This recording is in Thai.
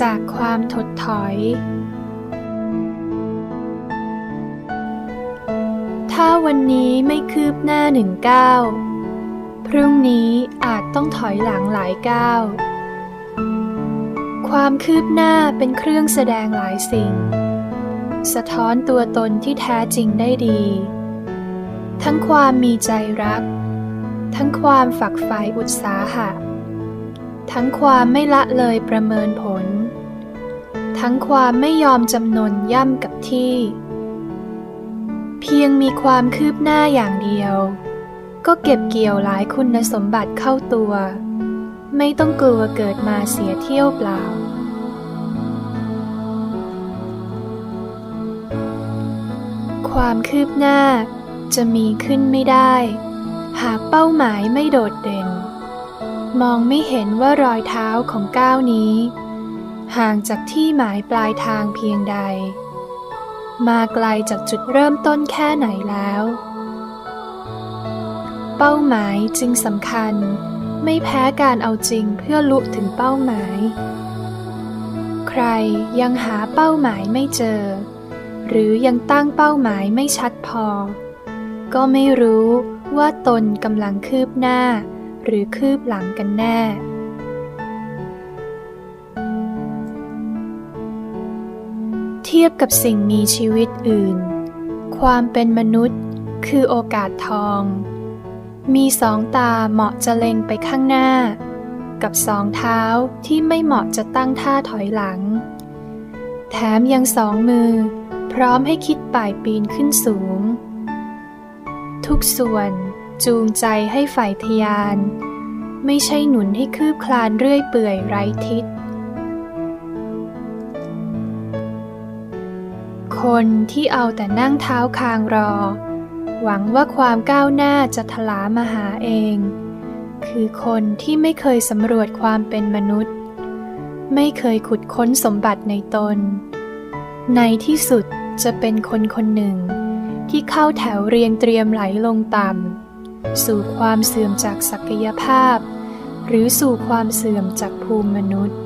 จากความถดถอย ถ้าวันนี้ไม่คืบหน้าหนึ่งก้าวพรุ่งนี้อาจต้องถอยหลังหลายก้าว ความคืบหน้าเป็นเครื่องแสดงหลายสิ่ง สะท้อนตัวตนที่แท้จริงได้ดี ทั้งความมีใจรัก ทั้งความฝักใฝ่อุตสาหะ ทั้งความไม่ละเลยประเมินผล ทั้งความไม่ยอมจำนนย่ำกับที่ เพียงมีความคืบหน้าอย่างเดียว ก็เก็บเกี่ยวหลายคุณสมบัติเข้าตัว ไม่ต้องกลัวเกิดมาเสียเที่ยวเปล่า ความคืบหน้าจะมีขึ้นไม่ได้ หากเป้าหมายไม่โดดเด่น มองไม่เห็นว่ารอยเท้าของก้าวนี้ ห่างจากที่หมายปลายทางเพียงใด มาไกลจากจุดเริ่มต้นแค่ไหนแล้ว เป้าหมายจึงสำคัญไม่แพ้การเอาจริงเพื่อลุถึงเป้าหมาย ใครยังหาเป้าหมายไม่เจอ หรือยังตั้งเป้าหมายไม่ชัดพอ ก็ไม่รู้ว่าตนกำลังคืบหน้า หรือคืบหลังกันแน่ ทียบกับสิ่งมีชีวิตอื่น ความเป็นมนุษย์คือโอกาสทอง มีสองตาเหมาะจะเล็งไปข้างหน้า กับสองเท้าที่ไม่เหมาะจะตั้งท่าถอยหลัง แถมยังสองมือ พร้อมให้คิดป่ายปีนขึ้นสูง ทุกส่วนจูงใจให้ฝ่ายทยาน ไม่ใช่หนุนให้คืบคลานเรื่อยเปื่อยไร้ทิศ คนที่เอาแต่นั่งเท้าคางรอ หวังว่าความก้าวหน้าจะทลามาหาเอง คือคนที่ไม่เคยสำรวจความเป็นมนุษย์ ไม่เคยขุดค้นสมบัติในตน ในที่สุดจะเป็นคนคนหนึ่ง ที่เข้าแถวเรียงเตรียมไหลลงต่ำสู่ความเสื่อมจากศักยภาพ หรือสู่ความเสื่อมจากภูมิมนุษย์